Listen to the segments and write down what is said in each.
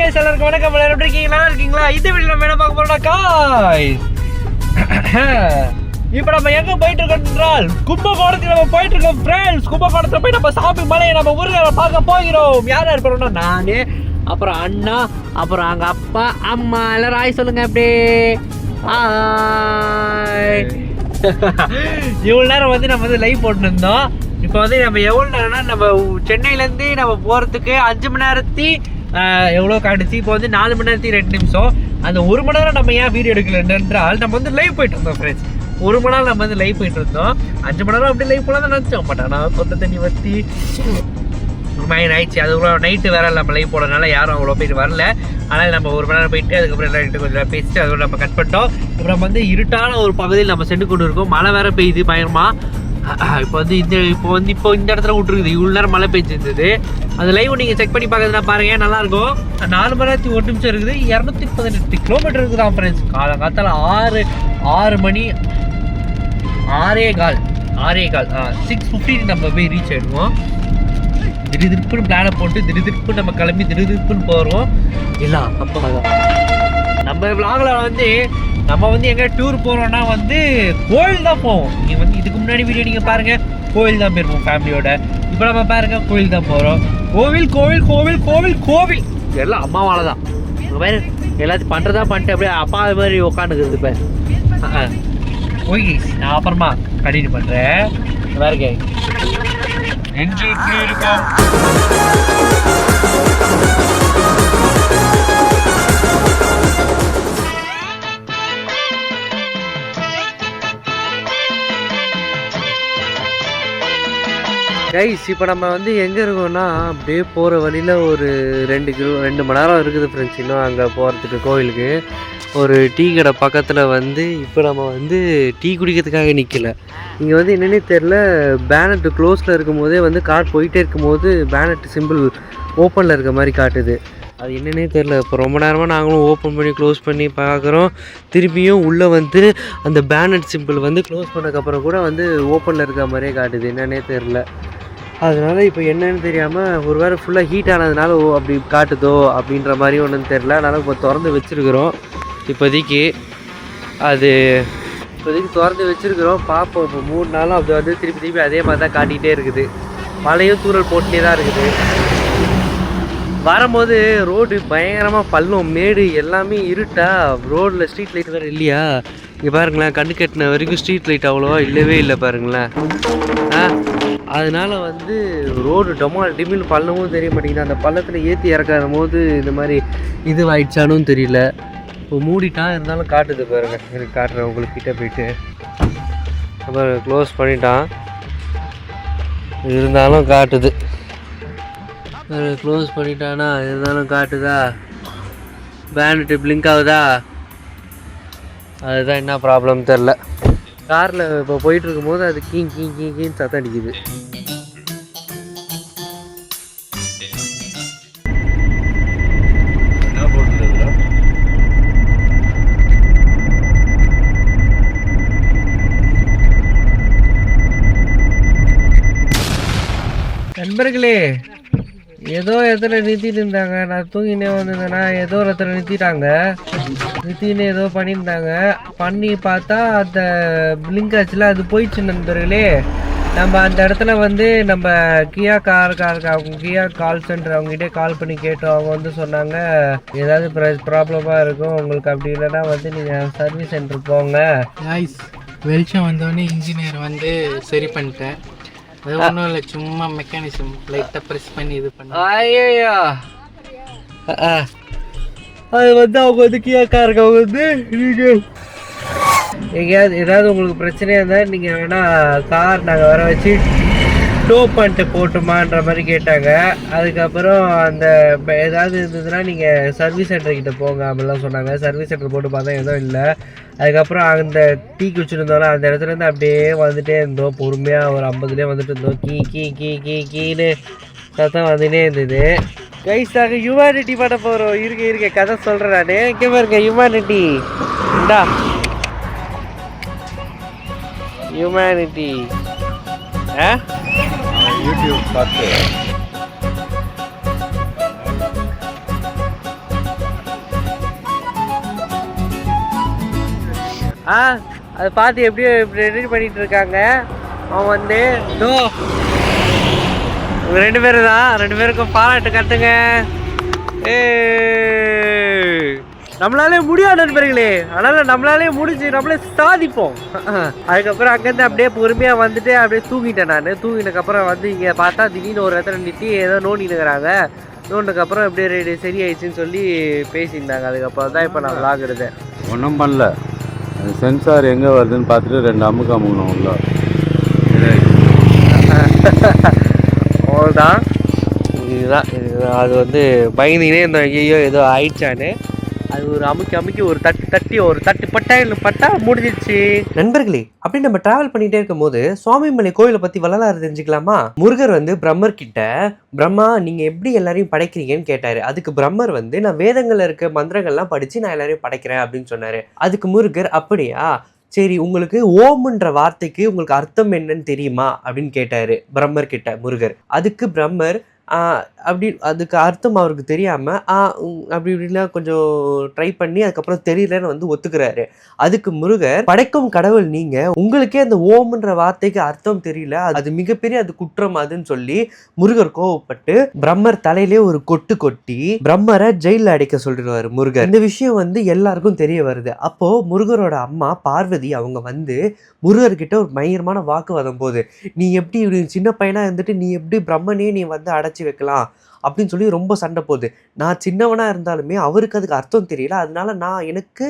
Guys எல்லாருக்கும் வணக்கம். எல்லாரும் எப்படி இருக்கீங்க? நல்லா இருக்கீங்களா? இந்த வீடியோ நம்ம என்ன பார்க்க போறோம்னா காய்ஸ் இப்போ நம்ம எங்க போயிட்டு இருக்கோம் என்றால் கும்பகோணத்துக்கு நம்ம போயிட்டு இருக்கோம் ஃப்ரெண்ட்ஸ் கும்பகோணத்துல போய் நம்ம சாமி மலையை நம்ம முருகரை பார்க்க போகிறோம். யார் யார் போறோம்னா நானு அப்புறம் அண்ணா அப்புறம் அங்க அப்பா அம்மா எல்லாரும் ஆய் சொல்லுங்க அப்படியே இவ்வளோ நேரம் வந்து நம்ம வந்து லைவ் போட்டுருந்தோம். இப்போ வந்து நம்ம எவ்வளோ நேரம்னா நம்ம சென்னையிலேருந்து நம்ம போகிறதுக்கு அஞ்சு மணி நேரத்தி எவ்வளோ காட்டுச்சு இப்போ வந்து நாலு மணி நேரத்தி ரெண்டு நிமிஷம். அந்த ஒரு மணி நேரம் நம்ம ஏன் வீடியோ எடுக்கல? என்றால் நம்ம வந்து லைவ் போயிட்டு இருந்தோம் ஃப்ரெண்ட்ஸ் ஒரு மணி நேரம் நம்ம வந்து லைவ் போயிட்டு இருந்தோம். அஞ்சு மணி நேரம் அப்படி லைவ் போலாம் தான் நினச்சோம். பட் ஆனால் சொந்த தண்ணி வத்தி மைண்ட் ஆயிடுச்சு. அதுக்கப்புறம் நைட்டு வேற நம்ம லைவ் போடுறதுனால யாரும் அவ்வளோ போயிட்டு வரல. ஆனால் நம்ம ஒரு மணி நேரம் போயிட்டு அதுக்கப்புறம் எல்லாரும் கொஞ்சம் பேசிட்டு அதோட நம்ம கட் பண்ணிட்டோம். அப்புறம் வந்து இருட்டான ஒரு பகுதியில் நம்ம சென்று கொண்டு இருக்கோம் மழை வேற பெய்யுது பயங்கரமா. இப்போ வந்து இந்த இப்போ வந்து இப்போ இந்த இடத்துல விட்டுருக்குது. இவ்வளோ நேரம் மழை பெய்ஞ்சிருந்தது அது லைவ் நீங்கள் செக் பண்ணி பார்க்கறதுனா பாருங்க நல்லாயிருக்கும் நாலு மணி நேரத்தி ஒரு நிமிஷம் இருக்குது. இரநூத்தி பதினெட்டு கிலோமீட்டர் இருக்குது ஃப்ரெண்ட்ஸ் காலங்காத்தால் ஆறு ஆறு மணி ஆறே கால் ஆறே கால். சிக்ஸ் ஃபிஃப்டின் நம்ம போய் ரீச் ஆகிடுவோம் திருதிருப்புன்னு பிளானை போட்டு திருதிருப்பு நம்ம கிளம்பி திருதிருப்புன்னு போகிறோம் எல்லாம் அப்போ நம்ம விலாகில் வந்து நம்ம வந்து எங்கே டூர் போகிறோம்னா வந்து கோயில் தான் போவோம். நீங்கள் வந்து இதுக்கு முன்னாடி வீடியோ நீங்கள் பாருங்கள் கோயில் தான் போயிருப்போம் ஃபேமிலியோட இப்போ நம்ம பாருங்கள் கோயில் தான் போகிறோம் கோவில் கோவில் கோவில் கோவில் கோவில். எல்லாம் அம்மாவால் தான். இந்த மாதிரி எல்லாத்தையும் பண்ணுறதா பண்ணிட்டு அப்படியே அப்பா அது மாதிரி உட்காந்துக்கிறது இப்போ ஓகே நான் அப்புறமா கண்டினியூ பண்ணுறேன் பாருங்க. நெஞ்சு இப்படி இருக்கும். கைஸ் இப்போ நம்ம வந்து எங்கே இருக்கோம்னா அப்படியே போகிற வழியில் ஒரு ரெண்டு கிலோ ரெண்டு மணி நேரம் இருக்குது ஃப்ரெண்ட்ஸ் இன்னும் அங்கே போகிறதுக்கு கோயிலுக்கு. ஒரு டீ கடை பக்கத்தில் வந்து இப்போ நம்ம வந்து டீ குடிக்கிறதுக்காக நிற்கல இங்கே வந்து என்னன்னே தெரில பேனட் க்ளோஸில் இருக்கும் போதே வந்து கார் போயிட்டே இருக்கும்போது பேனட் சிம்பிள் ஓப்பனில் இருக்க மாதிரி காட்டுது. அது என்னன்னே தெரில இப்போ ரொம்ப நேரமாக நாங்களும் ஓப்பன் பண்ணி க்ளோஸ் பண்ணி பார்க்குறோம். திரும்பியும் உள்ளே வந்து அந்த பேனட் சிம்பிள் வந்து க்ளோஸ் பண்ணக்கப்புறம் கூட வந்து ஓப்பனில் இருக்க மாதிரியே காட்டுது. என்னன்னே தெரில அதனால் இப்போ என்னன்னு தெரியாமல் ஒரு வேளை ஃபுல்லாக ஹீட் ஆனதுனால ஓ அப்படி காட்டுதோ அப்படின்ற மாதிரி ஒன்றும் தெரில அதனால் இப்போ திறந்து வச்சுருக்குறோம். இப்போதைக்கு அது இப்போதைக்கு திறந்து வச்சுருக்குறோம். பார்ப்போம். இப்போ மூணு நாளும் அப்படி வந்து திருப்பி திருப்பி அதே மாதிரி தான் காட்டிகிட்டே இருக்குது. மழையும் தூரல் போட்டுட்டே தான் இருக்குது. வரும்போது ரோடு பயங்கரமாக பள்ளம் மேடு எல்லாமே இருட்டா ரோட்டில் ஸ்ட்ரீட் லைட் வேறு இல்லையா? இங்கே பாருங்களேன் கண்ணு கட்டின வரைக்கும் ஸ்ட்ரீட் லைட் அவ்வளோவா இல்லவே இல்லை பாருங்களேன். ஆ அதனால் வந்து ரோடு டொமா டிமின்னு பள்ளமும் தெரிய மாட்டேங்குது. அந்த பள்ளத்தில் ஏற்றி இறக்காத போது இந்த மாதிரி இது ஆயிடுச்சானும் தெரியல. இப்போ மூடிட்டான் இருந்தாலும் காட்டுது பாருங்க. எனக்கு காட்டுறேன் உங்களுக்கு கிட்டே போயிட்டு. அப்புறம் க்ளோஸ் பண்ணிட்டான். இருந்தாலும் காட்டுது. க்ளோஸ் பண்ணிட்டானா இருந்தாலும் காட்டுதா? பேனட்டு பிளிங்க் ஆகுதா? அதுதான் என்ன ப்ராப்ளம் தெரில காரில் இப்போ போயிட்டு இருக்கும்போது அது கீ கீ கீ கீன்னு சத்தம் அடிக்குது. நண்பர்களே ஏதோ இடத்துல நிறுத்திட்டு இருந்தாங்க. நான் தூங்கினே வந்திருந்தேன்னா ஏதோ ஒரு இடத்துல நிறுத்திட்டாங்க. நிறுத்தின்னு ஏதோ பண்ணியிருந்தாங்க. பண்ணி பார்த்தா அந்த பிளிங்க் ஆச்சுல அது போயிடுச்சு நண்பர்களே. நம்ம அந்த இடத்துல வந்து நம்ம கியா கார் கார் அவங்க கியா கால் சென்டர் அவங்ககிட்ட கால் பண்ணி கேட்டோம். அவங்க வந்து சொன்னாங்க ஏதாவது ப்ராப்ளமாக இருக்கும். உங்களுக்கு அப்படி இல்லைன்னா வந்து நீங்கள் சர்வீஸ் சென்டர் போங்க. வெளிச்சம் வந்தோடனே இன்ஜினியர் வந்து சரி பண்ணிட்டேன் அது ஒன்றும் இல்லை சும்மா மெக்கானிசம் லைட்டாக ப்ரெஸ் பண்ணி இது பண்ண. ஐயா அது வந்து அவங்க வந்து கியாக்காரங்க அவங்க வந்து நீங்கள் எங்கேயாவது ஏதாவது உங்களுக்கு பிரச்சனையாக இருந்தால் நீங்கள் வேணால் கார் நாங்கள் வர வச்சு டோ பண்ணிட்டு போட்டுமான்ற மாதிரி கேட்டாங்க. அதுக்கப்புறம் அந்த ஏதாவது இருந்ததுன்னா நீங்கள் சர்வீஸ் சென்டர் கிட்ட போங்க அப்படிலாம் சொன்னாங்க. சர்வீஸ் சென்டர் போட்டு பார்த்தா எதுவும் இல்லை. அதுக்கப்புறம் அந்த டீ குடிச்சிருந்தோம்னா அந்த இடத்துலேருந்து அப்படியே வந்துகிட்டே இருந்தோம். பொறுமையாக ஒரு ஐம்பதுலேயே வந்துட்டு இருந்தோம். கீ கீ கீ கீ கீன்னு சத்தம் வந்துட்டே இருந்தது. கைஸாக ஹியூமானிட்டி பண்ண போகிறோம் இருக்க இருக்க கதை சொல்கிறேன் நான். இங்கே பாருங்க ஹியூமானிட்டி இந்தா. ஹியூமானிட்டி ஆ? யூடியூப் ஆ அதை பார்த்து எப்படியோ இப்படி ரெடி பண்ணிகிட்டு இருக்காங்க. அவன் வந்து டோ ரெண்டு பேரும் தான். ரெண்டு பேருக்கும் பாராட்டு கட்டுங்க. ஏ நம்மளாலே முடியாது நண்பர்களே. அதனால நம்மளாலே முடிஞ்சு நம்மளே சாதிப்போம். அதுக்கப்புறம் அங்கேருந்து அப்படியே பொறுமையாக வந்துட்டு அப்படியே தூங்கிட்டேன் நான். தூங்கினதுக்கப்புறம் வந்து இங்கே பார்த்தா திடீர்னு ஒரு இடத்துல நிறுத்தி ஏதோ நோண்டினுக்கிறாங்க நோண்டினதுக்கப்புறம் அப்படியே ரெடி சரியாயிடுச்சுன்னு சொல்லி பேசியிருந்தாங்க. அதுக்கப்புறம் தான் இப்போ நான் விளாகுறது ஒன்றும் பண்ணல. சென்சார் எங்கே வருதுன்னு பார்த்துட்டு ரெண்டு அமுக்கு அமுக்கணும் உள்ள அவ்வளோதான் இதுதான். இது- அது வந்து பயந்துக்கினே இந்த ஐயோ ஏதோ ஆயிடுச்சான்னு. அது ஒரு அமுக்கி அமுக்கி ஒரு தட்டு தட்டி ஒரு தட்டு பட்டா பட்டா முடிஞ்சிச்சு நண்பர்களே அப்படி நம்ம டிராவல் பண்ணிட்டே இருக்கும்போது சுவாமிமலை கோயிலை பத்தி வரலாறு தெரிஞ்சுக்கலாமா? முருகர் வந்து பிரம்மர் கிட்ட பிரம்மா நீங்க எப்படி எல்லாரையும் படைக்கிறீங்கன்னு கேட்டாரு. அதுக்கு பிரம்மர் வந்து நான் வேதங்கள்ல இருக்க மந்திரங்கள்லாம் படிச்சு நான் எல்லாரையும் படைக்கிறேன் அப்படின்னு சொன்னாரு. அதுக்கு முருகர் அப்படியா? சரி உங்களுக்கு ஓம்ன்ற வார்த்தைக்கு உங்களுக்கு அர்த்தம் என்னன்னு தெரியுமா? அப்படின்னு கேட்டாரு பிரம்மர் கிட்ட முருகர். அதுக்கு பிரம்மர் அப்படி அதுக்கு அர்த்தம் அவருக்கு தெரியாமல் அப்படி இப்படிலாம் கொஞ்சம் ட்ரை பண்ணி அதுக்கப்புறம் தெரியலன்னு வந்து ஒத்துக்கிறாரு. அதுக்கு முருகர் படைக்கும் கடவுள் நீங்கள் உங்களுக்கே அந்த ஓம்ன்ற வார்த்தைக்கு அர்த்தம் தெரியல அது மிகப்பெரிய அது குற்றம் அதுன்னு சொல்லி முருகர் கோவப்பட்டு பிரம்மர் தலையிலே ஒரு கொட்டு கொட்டி பிரம்மரை ஜெயிலில் அடைக்க சொல்லிடுவார் முருகர். இந்த விஷயம் வந்து எல்லாருக்கும் தெரிய வருது. அப்போ முருகரோட அம்மா பார்வதி அவங்க வந்து முருகர்கிட்ட ஒரு பயங்கரமான வாக்குவாதம் போகுது. நீ எப்படி இப்படி சின்ன பையனாக இருந்துட்டு நீ எப்படி பிரம்மனே நீ வந்து அடைச்சி வைக்கலாம் அப்படின்னு சொல்லி ரொம்ப சண்டை போகுது. நான் சின்னவனா இருந்தாலுமே அவருக்கு அதுக்கு அர்த்தம் தெரியல. அதனால நான் எனக்கு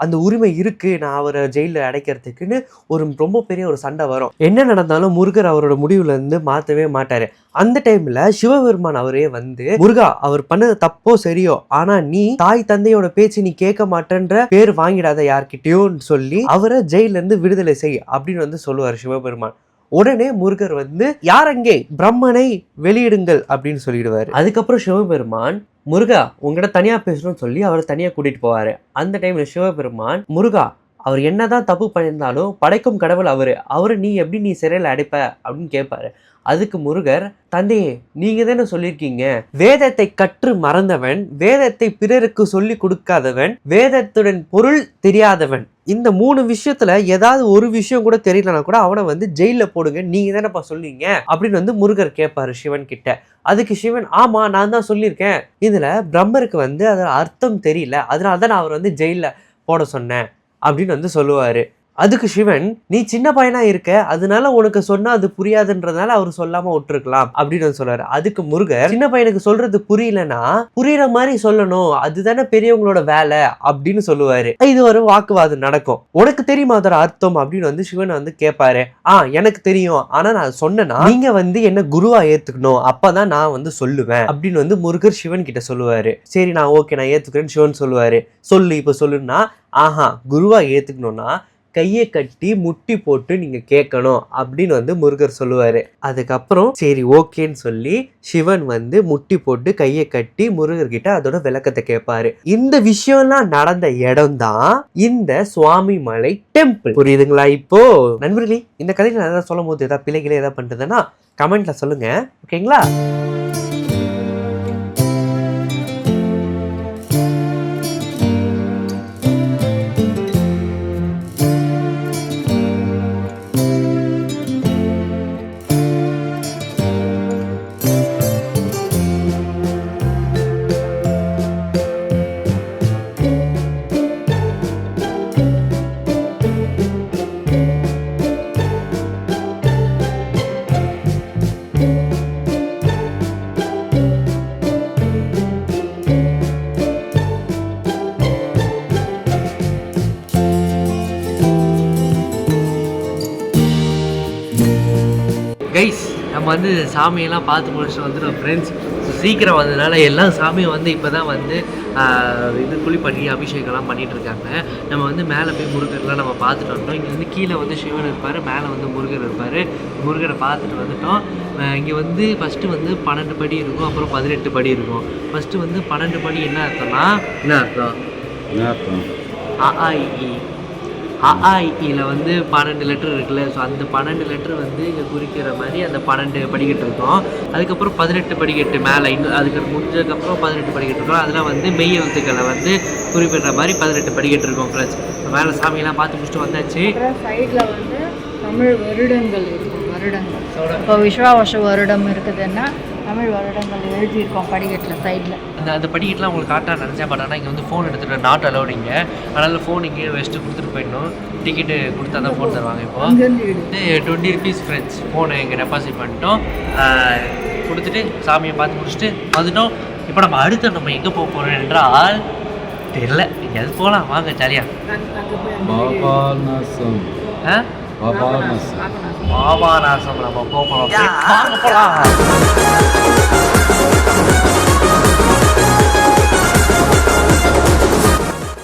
அந்த உரிமை இருக்கு. நான் அவரை ஜெயிலில் அடைக்கிறதுக்குன்னு ஒரு ரொம்ப பெரிய ஒரு சண்டை வரும். என்ன நடந்தாலும் முருகர் அவரோட முடிவுல இருந்து மாத்தவே மாட்டாரு. அந்த டைம்ல சிவபெருமான் அவரே வந்து முருகா அவர் பண்ணது தப்போ சரியோ? ஆனா நீ தாய் தந்தையோட பேச்சு நீ கேட்க மாட்டேன்ற பேர் வாங்கிடாத யார்கிட்டயும் சொல்லி அவரை ஜெயில இருந்து விடுதலை செய் அப்படின்னு வந்து சொல்லுவார் சிவபெருமான். உடனே முருகர் வந்து யார் அங்கே? பிரம்மனை வெளியிடுங்கள் அப்படின்னு சொல்லிடுவார். அதுக்கப்புறம் சிவபெருமான் முருகா உங்ககிட்ட தனியா பேசணும்னு சொல்லி அவரை தனியா கூட்டிட்டு போவாரு. அந்த டைம்ல சிவபெருமான் முருகா அவர் என்னதான் தப்பு பண்ணியிருந்தாலும் படைக்கும் கடவுள் அவரு. அவரை நீ எப்படி நீ சிறையில் அடைப்ப? அப்படின்னு கேட்பாரு. அதுக்கு முருகர் தந்தையே நீங்க தானே சொல்லியிருக்கீங்க? வேதத்தை கற்று மறந்தவன் வேதத்தை பிறருக்கு சொல்லி கொடுக்காதவன் வேதத்துடன் பொருள் தெரியாதவன். இந்த மூணு விஷயத்துல ஏதாவது ஒரு விஷயம் கூட தெரியலனா கூட அவனை வந்து ஜெயில போடுங்க நீங்க தானேப்பா சொல்லுவீங்க அப்படின்னு வந்து முருகர் கேட்பாரு சிவன் கிட்ட. அதுக்கு சிவன் ஆமா நான் தான் சொல்லியிருக்கேன். இதுல பிரம்மருக்கு வந்து அதோட அர்த்தம் தெரியல. அதனால தான் நான் அவர் வந்து ஜெயில போட சொன்னேன். அப்படின்னு வந்து சொல்லுவாரு. அதுக்கு சிவன் நீ சின்ன பையனா இருக்க அதனால உனக்கு சொன்னா அது புரியாதுன்றதுனால அவர் சொல்லாம விட்டுருக்கலாம் அப்படின்னு சொல்றாரு. அதுக்கு முருகர் சின்ன பையனுக்கு சொல்றது புரியலன்னா புரியுற மாதிரி சொல்லணும் அதுதானே பெரியவங்களோட வேலை அப்படின்னு சொல்லுவாரு. இது ஒரு வாக்குவாதம் நடக்கும். உனக்கு தெரியுமா அதோட அர்த்தம்? அப்படின்னு வந்து சிவன் வந்து கேட்பாரு ஆ எனக்கு தெரியும். ஆனா நான் சொன்னேன்னா நீங்க வந்து என்ன குருவா ஏத்துக்கணும் அப்பதான் நான் வந்து சொல்லுவேன் அப்படின்னு வந்து முருகர் சிவன் கிட்ட சொல்லுவாரு. சரி நான் ஓகே நான் ஏத்துக்கிறேன்னு சிவன் சொல்லுவாரு. சொல்லு இப்ப சொல்லுன்னா ஆஹா குருவா ஏத்துக்கணும்னா கையை கட்டி முட்டி போட்டு நீங்கள் கேட்கணும் அப்படின்னு வந்து முருகர் சொல்லுவார். அதுக்கப்புறம் சரி ஓகேன்னு சொல்லி சிவன் வந்து முட்டி போட்டு கையை கட்டி முருகர்கிட்ட அதோட விளக்கத்தை கேட்பாரு. இந்த விஷயம்லாம் நடந்த இடம் தான் இந்த சுவாமி மலை டெம்பிள். புரியுதுங்களா இப்போ? நண்பர்களே இந்த கதையில் நான் எதாவது சொல்லும் போது ஏதாவது பிள்ளைகளே ஏதாவது பண்ணுறதுன்னா கமெண்ட்ல சொல்லுங்க. ஓகேங்களா? நம்ம வந்து சாமியெல்லாம் பார்த்து முடிச்சுட்டு வந்துட்டோம் ஃப்ரெண்ட்ஸ் சீக்கிரம் வந்ததுனால எல்லா சாமியும் வந்து இப்போ தான் வந்து இது குழி பண்ணி அபிஷேகம்லாம் பண்ணிட்டு இருக்காங்க நம்ம வந்து மேலே போய் முருகர்லாம் நம்ம பார்த்துட்டு வந்துட்டோம். இங்கே வந்து கீழே வந்து சிவன் இருப்பார் மேலே வந்து முருகர் இருப்பார். முருகரை பார்த்துட்டு வந்துட்டோம். இங்கே வந்து ஃபஸ்ட்டு வந்து பன்னெண்டு படி இருக்கும் அப்புறம் பதினெட்டு படி இருக்கும். ஃபஸ்ட்டு வந்து பன்னெண்டு படி என்ன அர்த்தம்னா? என்ன அர்த்தம்? என்ன அர்த்தம் அ ஆ இ. ஈ. அஆஇல வந்து பன்னெண்டு லெட்டர் இருக்குல்ல ஸோ அந்த பன்னெண்டு லெட்டர் வந்து இங்கே குறிக்கிற மாதிரி அந்த பன்னெண்டு படிக்கட்டு இருக்கும். அதுக்கப்புறம் பதினெட்டு படிக்கட்டு மேலே இன்னும் அதுக்கு முடிஞ்சதுக்கப்புறம் பதினெட்டு படிக்கட்டு இருக்கும். அதெல்லாம் வந்து மெய் எழுத்துக்களை வந்து குறிப்பிடுற மாதிரி பதினெட்டு படிக்கட்டு இருக்கும் ஃப்ரெண்ட்ஸ் மேலே சாமியெல்லாம் பார்த்து முடிச்சுட்டு வந்தாச்சு. சைடில் வந்து தமிழ் வருடங்கள் இருக்கும் வருடங்கள். இப்போ விஸ்வாவச வருடம் இருக்குதுன்னா தமிழ் வருடங்கள் எழுதியிருக்கோம் படிக்கட்டில் சைடில் அந்த அந்த படிக்கட்டுலாம் உங்களுக்கு காட்ட நினச்சேன் பட் ஆனால் இங்கே வந்து ஃபோன் எடுத்துகிட்டு நாட் அலோடிங்க அதனால் ஃபோன் இங்கே வச்சுட்டு கொடுத்துட்டு போயிடணும். டிக்கெட்டு கொடுத்தா தான் ஃபோன் தருவாங்க இப்போ. வந்து டுவெண்ட்டி ருபீஸ் ஃப்ரெண்ட்ஸ் ஃபோனை இங்கே டெபாசிட் பண்ணிட்டோம். கொடுத்துட்டு சாமியை பார்த்து முடிச்சுட்டு வந்துட்டோம். இப்போ நம்ம அடுத்து நம்ம எங்கே போக போகிறோம் என்றால் தெரியல. எங்கேயாவது போகலாம் வாங்க ஜாலியாக பாபாநாசம். ஆ? பாபாநாசம் பாபாநாசம் நம்ம போக போகிறோம் வாங்க போகலாம்